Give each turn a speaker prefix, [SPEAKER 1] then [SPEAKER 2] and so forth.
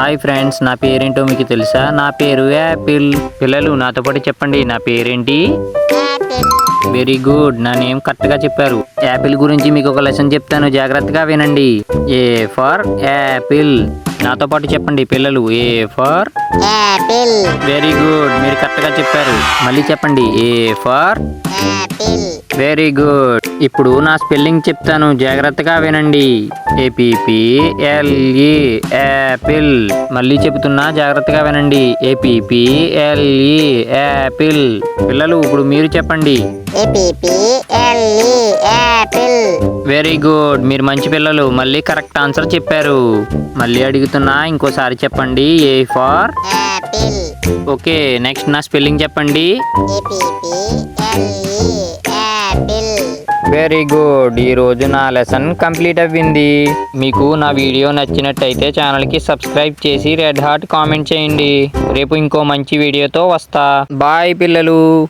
[SPEAKER 1] Hi friends నా పేరేంటో మీకు తెలుసా? నా పేరు యాపిల్ పిల్లలు నాతో పాటు చెప్పండి. నా పేరేంటి? వెరీ గుడ్ నా నేమ్ కరెక్ట్గా చెప్పారు. యాపిల్ గురించి మీకు ఒక లెసన్ చెప్తాను. జాగ్రత్తగా వినండి. ఏ ఫర్ యాపిల్ నాతో పాటు చెప్పండి పిల్లలు. A for
[SPEAKER 2] apple
[SPEAKER 1] very good మీరు కరెక్ట్గా చెప్పారు. మళ్ళీ చెప్పండి. A for
[SPEAKER 2] apple
[SPEAKER 1] very good ఇప్పుడు నా స్పెల్లింగ్ చెప్తాను. జాగ్రత్తగా వినండి. ఏపీపీ ఎల్ఈ యాపిల్ మళ్ళీ చెబుతున్నా జాగ్రత్తగా వినండి. ఏపీపీ ఎల్ఈ యాపిల్ పిల్లలు ఇప్పుడు మీరు చెప్పండి. వెరీ గుడ్ మీరు మంచి పిల్లలు. మళ్ళీ కరెక్ట్ ఆన్సర్ చెప్పారు. మళ్ళీ అడుగుతున్నా ఇంకోసారి చెప్పండి. ఏ ఫార్ ఓకే నెక్స్ట్ నా స్పెల్లింగ్ చెప్పండి. వెరీ గుడ్ ఈ రోజు నా లెసన్ కంప్లీట్ అవ్వింది. మీకు నా వీడియో నచ్చినట్టయితే ఛానల్కి సబ్స్క్రైబ్ చేసి రెడ్ హార్ట్ కామెంట్ చేయండి. రేపు ఇంకో మంచి వీడియోతో వస్తా. బాయ్ పిల్లలు.